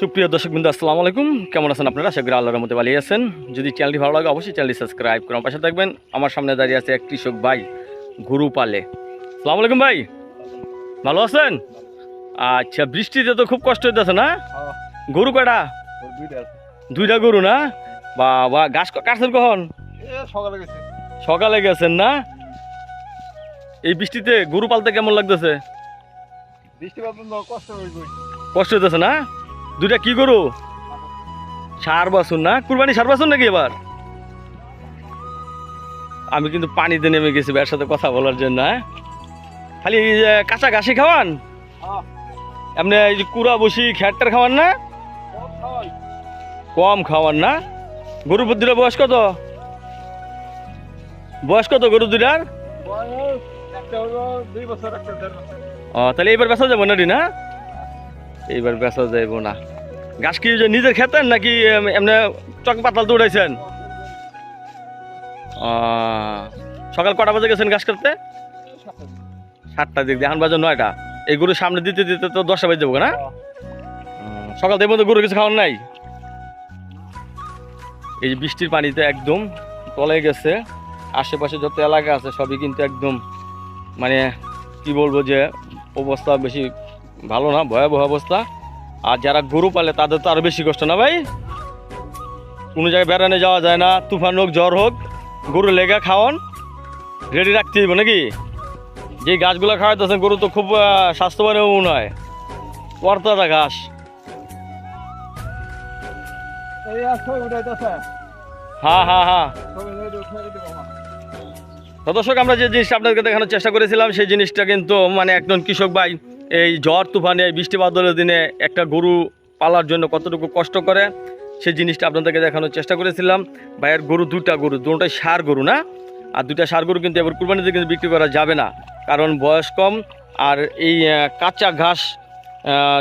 সুপ্রিয় দর্শক বিন্দু আসসালামু আলাইকুম। কেমন আছেন আপনারা? আশা করি আল্লাহর মধ্যে ভালো আছেন। যদি চ্যানেলটি ভালো লাগে অবশ্যই চ্যানেলটি সাবস্ক্রাইব করে আমার পাশে থাকবেন। আমার সামনে দাঁড়িয়ে আছে এক কৃষক ভাই গরু পালে আসসালামু আলাইকুম ভাই। ভালো আছেন? আচ্ছা বৃষ্টিতে তো খুব কষ্ট হইতেছে না? গরু কয়টা? দুইটা গরু না? বা বা ঘাস কাটছেন কখন? সকালে গেছেন না? এই বৃষ্টিতে গরু পালতে কেমন লাগতেছে? কষ্ট হইতেছে না? দুইটা কি গরু? সার বাসুন না? কুরবানি সার বাসুন নাকি এবার? আমি কিন্তু পানিতে নেমে গেছি ভাইয়ের সাথে কথা বলার জন্য হ্যাঁ? খালি কাঁচা ঘাসি খাওয়ান? এমনি এই যে কুড়া বসি খ্যাটটার খাওয়ান না? কম খাওয়ান না? গরু দুটা বয়স কত? বয়স কত গরু দুটার ও তাহলে এইবার বেচা যাব না রে না? এইবার বেচা যাইব না। গাছ কি যে নিজের খেতেন নাকি এমনি চক পাতাল তো উঠাইছেন? সকাল কটা বাজে গেছেন গাছ কাটতে? সাতটা দিক দিয়ে এখন বাজে নয়টা। এই গরু সামনে দিতে দিতে তো দশটা বাজে যাব না? সকাল থেকে মধ্যে গরু কিছু খাওয়ার নাই? এই বৃষ্টির পানিতে একদম তলে গেছে। আশেপাশে যত এলাকা আছে সবই কিন্তু একদম মানে কি বলব যে অবস্থা বেশি ভালো না ভয়াবহ অবস্থা। আর যারা গরু পালে তাদের তো আরও বেশি কষ্ট না ভাই? কোনো জায়গায় বেড়ানো যাওয়া যায় না তুফান হোক জ্বর হোক গরু লেগা খাওয়ান রেডি রাখতে হইব নাকি? যে গাছগুলো খাওয়াইতেছেন গরু তো খুব স্বাস্থ্যবান হয়। পরতাজা ঘাস। হ্যাঁ হ্যাঁ হ্যাঁ দর্শক আমরা যে জিনিসটা আপনাদেরকে দেখানোর চেষ্টা করেছিলাম সেই জিনিসটা কিন্তু মানে একজন কৃষক ভাই এই ঝড় তুফানে বৃষ্টি বাদলের দিনে একটা গরু পালার জন্য কতটুকু কষ্ট করে, সেই জিনিসটা আপনাদেরকে দেখানোর চেষ্টা করেছিলাম। ভাইয়ের গরু দুটা গরু, দুটাই সার গরু না? আর দুটা সার গরু কিন্তু এবার কুরবানিতে কিন্তু বিক্রি করা যাবে না। কারণ বয়স কম, আর এই কাঁচা ঘাস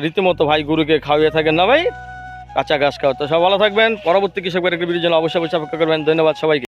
রীতিমতো ভাই গরুকে খাওয়িয়ে থাকেন না ভাই। কাঁচা ঘাস খাওয়া তো সব ভালো থাকবেন। পরবর্তী কৃষক ভাইয়ের একটা জন্য অবশ্যই অবশ্যই অপেক্ষা করবেন। ধন্যবাদ সবাইকে।